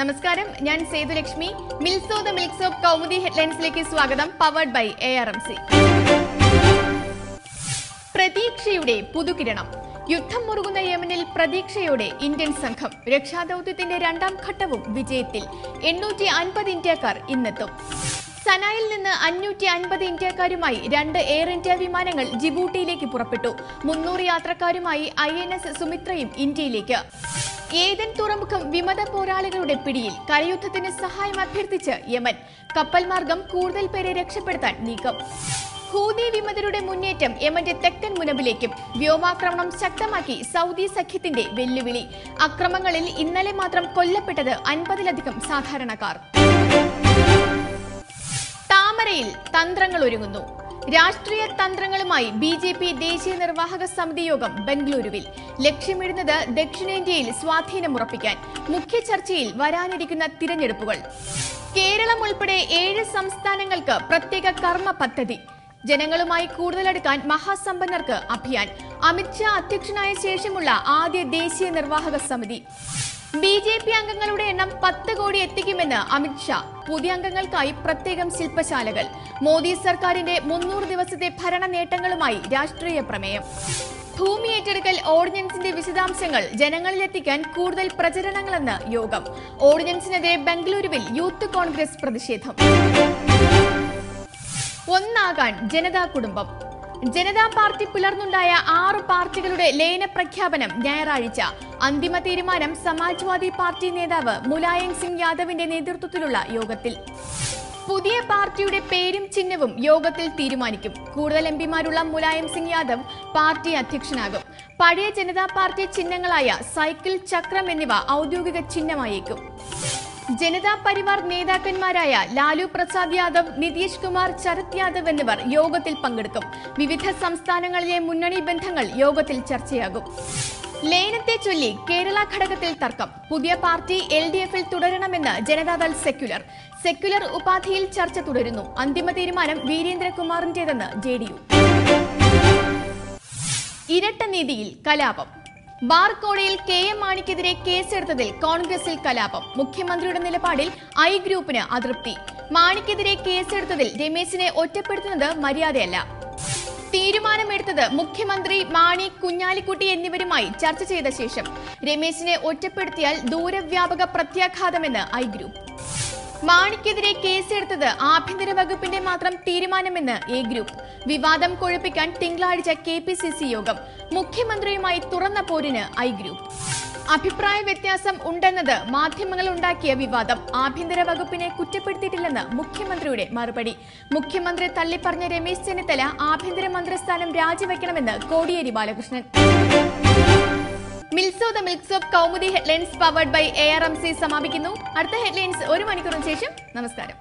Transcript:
നമസ്കാരം. ഞാൻ സേതുലക്ഷ്മി മിൽസോ ദ മിൽക്സ് ഓഫ് കൗമുദി ഹെഡ്ലൈൻസിലേക്ക് സ്വാഗതം. Powered by A R M C പ്രതീക്ഷയുടെ പുതുകിരണം. യുദ്ധം മുറുകുന്ന യമനിൽ പ്രതീക്ഷയോടെ ഇന്ത്യൻ സംഘം രക്ഷാദൌത്യത്തിന്റെ രണ്ടാം ഘട്ടവും വിജയത്തിൽ എണ്ണൂറ്റി അൻപത് ഇന്ത്യക്കാർ ഇന്നെത്തും. സനായിൽ നിന്ന് അഞ്ഞൂറ്റി അൻപത് ഇന്ത്യക്കാരുമായി രണ്ട് എയർ ഇന്ത്യ വിമാനങ്ങൾ ജിബൂട്ടിയിലേക്ക് പുറപ്പെട്ടു. മുന്നൂറ് യാത്രക്കാരുമായി ഐ എൻ എസ് സുമിത്രയും ഇന്ത്യയിലേക്ക്. ഏതൻ തുറമുഖം വിമത പോരാളികളുടെ പിടിയിൽ കരയുദ്ധത്തിന് സഹായം അഭ്യർത്ഥിച്ച് യമൻ. കപ്പൽ മാർഗം കൂടുതൽ പേരെ രക്ഷപ്പെടുത്താൻ നീക്കം. ഹൂതി വിമതരുടെ മുന്നേറ്റം യമന്റെ തെക്കൻ മുനമ്പിലേക്കും വ്യോമാക്രമണം ശക്തമാക്കി സൗദി സഖ്യത്തിന്റെ വെല്ലുവിളി. അക്രമങ്ങളിൽ ഇന്നലെ മാത്രം കൊല്ലപ്പെട്ടത് അൻപതിലധികം സാധാരണക്കാർ. താമരയിൽ തന്ത്രങ്ങൾ ഒരുങ്ങുന്നു. രാഷ്ട്രീയ തന്ത്രങ്ങളുമായി ബി ജെ പി ദേശീയ നിർവാഹക സമിതി യോഗം ബംഗളൂരുവിൽ. ലക്ഷ്യമിടുന്നത് ദക്ഷിണേന്ത്യയിൽ സ്വാധീനമുറപ്പിക്കാൻ മുഖ്യ ചർച്ചയിൽ വരാനിരിക്കുന്ന തിരഞ്ഞെടുപ്പുകൾ. കേരളം ഉൾപ്പെടെ ഏഴ് സംസ്ഥാനങ്ങൾക്ക് പ്രത്യേക കർമ്മ പദ്ധതി. ജനങ്ങളുമായി കൂടുതലെടുക്കാൻ മഹാസമ്പന്നർക്ക് അഭിയാൻ. അമിത്ഷാ അധ്യക്ഷനായ ശേഷമുള്ള ആദ്യ ദേശീയ നിർവാഹക സമിതി. ബി ജെ പി അംഗങ്ങളുടെ എണ്ണം പത്ത് കോടി എത്തിക്കുമെന്ന് അമിത്ഷാ പുതിയ അംഗങ്ങൾക്കായി പ്രത്യേകം ശില്പശാലകൾ. മോദി സർക്കാരിന്റെ മുന്നൂറ് ദിവസത്തെ ഭരണ നേട്ടങ്ങളുമായി രാഷ്ട്രീയ പ്രമേയം. ഭൂമി ഏറ്റെടുക്കൽ ഓർഡിനൻസിന്റെ വിശദാംശങ്ങൾ ജനങ്ങളിലെത്തിക്കാൻ കൂടുതൽ പ്രചരണങ്ങളെന്ന് യോഗം. ഓർഡിനൻസിനെതിരെ ബംഗളൂരുവിൽ യൂത്ത് കോൺഗ്രസ് പ്രതിഷേധം. ഒന്നാകാൻ ജനതാ കുടുംബം. ജനതാ പാർട്ടി പുലർന്നുണ്ടായ ആറ് പാർട്ടികളുടെ ലയന പ്രഖ്യാപനം ഞായറാഴ്ച. അന്തിമ തീരുമാനം സമാജ്വാദി പാർട്ടി നേതാവ് മുലായം സിംഗ് യാദവിന്റെ നേതൃത്വത്തിലുള്ള യോഗത്തിൽ. പുതിയ പാർട്ടിയുടെ പേരും ചിഹ്നവും യോഗത്തിൽ തീരുമാനിക്കും. കൂടുതൽ എം പിമാരുള്ള മുലായം സിംഗ് യാദവ് പാർട്ടി അധ്യക്ഷനാകും. പഴയ ജനതാ പാർട്ടി ചിഹ്നങ്ങളായ സൈക്കിൾ ചക്രം എന്നിവ ഔദ്യോഗിക ചിഹ്നമായേക്കും. ജനതാ പരിവാർ നേതാക്കന്മാരായ ലാലു പ്രസാദ് യാദവ് നിതീഷ് കുമാർ ശരത് യാദവ് എന്നിവർ യോഗത്തിൽ പങ്കെടുക്കും. വിവിധ സംസ്ഥാനങ്ങളിലെ മുന്നണി ബന്ധങ്ങൾ യോഗത്തിൽ ചർച്ചയാകും. ലയനത്തെ ചൊല്ലി കേരള ഘടകത്തിൽ തർക്കം. പുതിയ പാർട്ടി എൽ ഡി എഫിൽ തുടരണമെന്ന് ജനതാദൾ സെക്യുലർ. സെക്യുലർ ഉപാധിയിൽ ചർച്ച തുടരുന്നു. അന്തിമ തീരുമാനം വീരേന്ദ്രകുമാറിന്റേതെന്ന് ജെ ഡി യു. ഇരട്ട നീതിയിൽ കലാപം. ബാർക്കോടയിൽ കെ എം മാണിക്കെതിരെ കേസെടുത്തതിൽ കോൺഗ്രസിൽ കലാപം. മുഖ്യമന്ത്രിയുടെ നിലപാടിൽ ഐ ഗ്രൂപ്പിന് അതൃപ്തി. മാണിക്കെതിരെ കേസെടുത്തതിൽ രമേശിനെ ഒറ്റപ്പെടുത്തുന്നത് മര്യാദയല്ല. തീരുമാനമെടുത്തത് മുഖ്യമന്ത്രി മാണി കുഞ്ഞാലിക്കുട്ടി എന്നിവരുമായി ചർച്ച ചെയ്ത ശേഷം. രമേശിനെ ഒറ്റപ്പെടുത്തിയാൽ ദൂരവ്യാപക പ്രത്യാഘാതമെന്ന് ഐ ഗ്രൂപ്പ്. മാണിക്കെതിരെ കേസെടുത്തത് ആഭ്യന്തര വകുപ്പിന്റെ മാത്രം തീരുമാനമെന്ന് എ ഗ്രൂപ്പ്. വിവാദം കൊഴുപ്പിക്കാൻ തിങ്കളാഴ്ച കെ പി സി സി യോഗം. മുഖ്യമന്ത്രിയുമായി തുറന്ന പോരിന് ഐ ഗ്രൂപ്പ്. അഭിപ്രായ വ്യത്യാസം ഉണ്ടെന്നത് മാധ്യമങ്ങൾ ഉണ്ടാക്കിയ വിവാദം. ആഭ്യന്തര വകുപ്പിനെ കുറ്റപ്പെടുത്തിയിട്ടില്ലെന്ന് മുഖ്യമന്ത്രിയുടെ മറുപടി. മുഖ്യമന്ത്രി തള്ളിപ്പറഞ്ഞ രമേശ് ചെന്നിത്തല ആഭ്യന്തര മന്ത്രിസ്ഥാനം രാജിവെക്കണമെന്ന് കോടിയേരി ബാലകൃഷ്ണൻ. മിൽസോ ദ മിൽക്സ് of Kaumudi headlines powered by A R M C സമാപിക്കുന്നു. അടുത്ത ഹെഡ്ലൈൻസ് ഒരു മണിക്കൂറിന് ശേഷം. നമസ്കാരം.